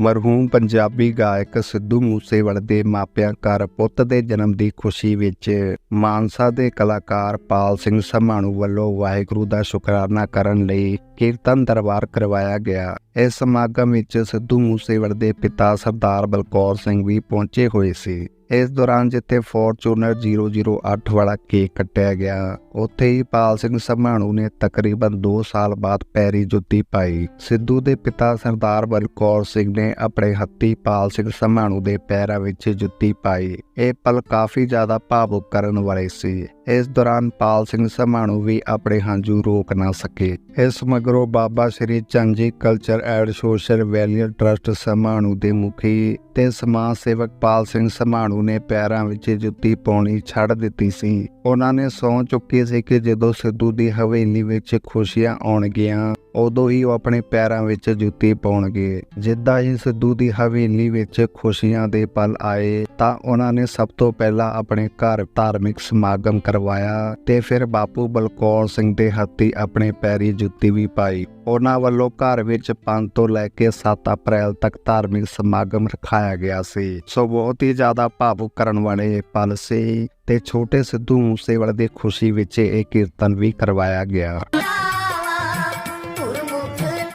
ਮਰਹੂਮ ਪੰਜਾਬੀ ਗਾਇਕ ਸਿੱਧੂ ਮੂਸੇਵਾਲੇ ਦੇ ਮਾਪਿਆਂ ਘਰ ਪੁੱਤ ਦੇ ਜਨਮ ਦੀ ਖੁਸ਼ੀ ਵਿੱਚ ਮਾਨਸਾ ਦੇ ਕਲਾਕਾਰ ਪਾਲ ਸਿੰਘ ਸਮਾਣੂ ਵੱਲੋਂ ਵਾਹਿਗੁਰੂ ਦਾ ਸ਼ੁਕਰਾਨਾ ਕਰਨ ਲਈ ਕੀਰਤਨ ਦਰਬਾਰ ਕਰਵਾਇਆ ਗਿਆ। ਇਸ ਸਮਾਗਮ ਵਿੱਚ ਸਿੱਧੂ ਮੂਸੇਵਾਲੇ ਦੇ ਪਿਤਾ ਸਰਦਾਰ ਬਲਕੌਰ ਸਿੰਘ ਵੀ ਪਹੁੰਚੇ ਹੋਏ ਸੀ। ਇਸ ਦੌਰਾਨ ਜਿੱਥੇ ਫੋਰਚੂਨਰ 008 ਵਾਲਾ ਕੇਕ ਕੱਟਿਆ ਗਿਆ। ਉੱਥੇ ਹੀ ਪਾਲ ਸਿੰਘ ਸਮਾਣੂ ਨੇ ਤਕਰੀਬਨ 2 ਸਾਲ ਬਾਅਦ ਪੈਰੀ ਜੁੱਤੀ ਪਾਈ। ਸਿੱਧੂ ਦੇ ਪਿਤਾ ਸਰਦਾਰ ਬਲਕੌਰ ਸਿੰਘ ਨੇ ਆਪਣੇ ਹੱਥੀ ਪਾਲ ਸਿੰਘ ਸਮਾਣੂ ਦੇ ਪੈਰਾਂ ਵਿੱਚ ਜੁੱਤੀ ਪਾਈ। ਇਹ ਪਲ ਕਾਫੀ ਜ਼ਿਆਦਾ ਭਾਵੁਕ ਕਰਨ ਵਾਲੇ ਸੀ। ਇਸ ਦੌਰਾਨ ਪਾਲ ਸਿੰਘ ਸਮਾਣੂ ਵੀ ਆਪਣੇ ਹੰਝੂ ਰੋਕ ਨਾ ਸਕੇ। ਇਸ ਮਗਰੋਂ ਬਾਬਾ ਸ੍ਰੀ ਚੰਜੀ culture and social welfare trust ਸਮਾਣੂ ਦੇ ਮੁਖੀ ਤੇ ਸਮਾਜ ਸੇਵਕ ਪਾਲ ਸਿੰਘ ਸਮਾਣੂ ਨੇ ਪੈਰਾਂ ਵਿੱਚ ਜੁੱਤੀ ਪਾਉਣੀ ਛੱਡ ਦਿੱਤੀ ਸੀ। ਉਹਨਾਂ ਨੇ ਸੌਂ ਚੁੱਕੀ ਸੀ ਕਿ ਜਦੋਂ ਸਿੱਧੂ ਦੀ ਹਵੇਲੀ ਵਿੱਚ ਖੁਸ਼ੀਆਂ ਆਉਣਗੀਆਂ ਉਦੋਂ ਹੀ ਉਹ ਆਪਣੇ ਪੈਰਾਂ ਵਿੱਚ ਜੁੱਤੀ ਪਾਉਣਗੇ। ਜਿੱਦਾਂ ਹੀ ਸਿੱਧੂ ਦੀ ਹਵੇਲੀ ਵਿੱਚ ਖੁਸ਼ੀਆਂ ਦੇ ਪਲ ਆਏ, ਤਾਂ ਉਹਨਾਂ ਨੇ ਸਭ ਤੋਂ ਪਹਿਲਾਂ ਆਪਣੇ ਘਰ ਧਾਰਮਿਕ ਸਮਾਗਮ ਕਰਵਾਇਆ ਤੇ ਫਿਰ ਬਾਪੂ ਬਲਕੌਰ ਸਿੰਘ ਦੇ ਹੱਥੀ ਆਪਣੇ ਪੈਰੀ ਜੁੱਤੀ ਵੀ ਪਾਈ। ਉਹਨਾਂ ਵੱਲੋਂ ਘਰ ਵਿੱਚ 5 ਤੋਂ ਲੈ ਕੇ 7 ਅਪ੍ਰੈਲ ਤੱਕ ਧਾਰਮਿਕ ਸਮਾਗਮ ਰਖਾਇਆ ਗਿਆ ਸੀ। ਸੋ ਬਹੁਤ ਹੀ ਜ਼ਿਆਦਾ ਭਾਵੁਕ ਕਰਨ ਵਾਲੇ ਪਲ ਸੀ ਤੇ ਛੋਟੇ ਸਿੱਧੂ ਮੂਸੇਵਾਲੇ ਦੀ ਖੁਸ਼ੀ ਵਿੱਚ ਇਹ ਕੀਰਤਨ ਵੀ ਕਰਵਾਇਆ ਗਿਆ।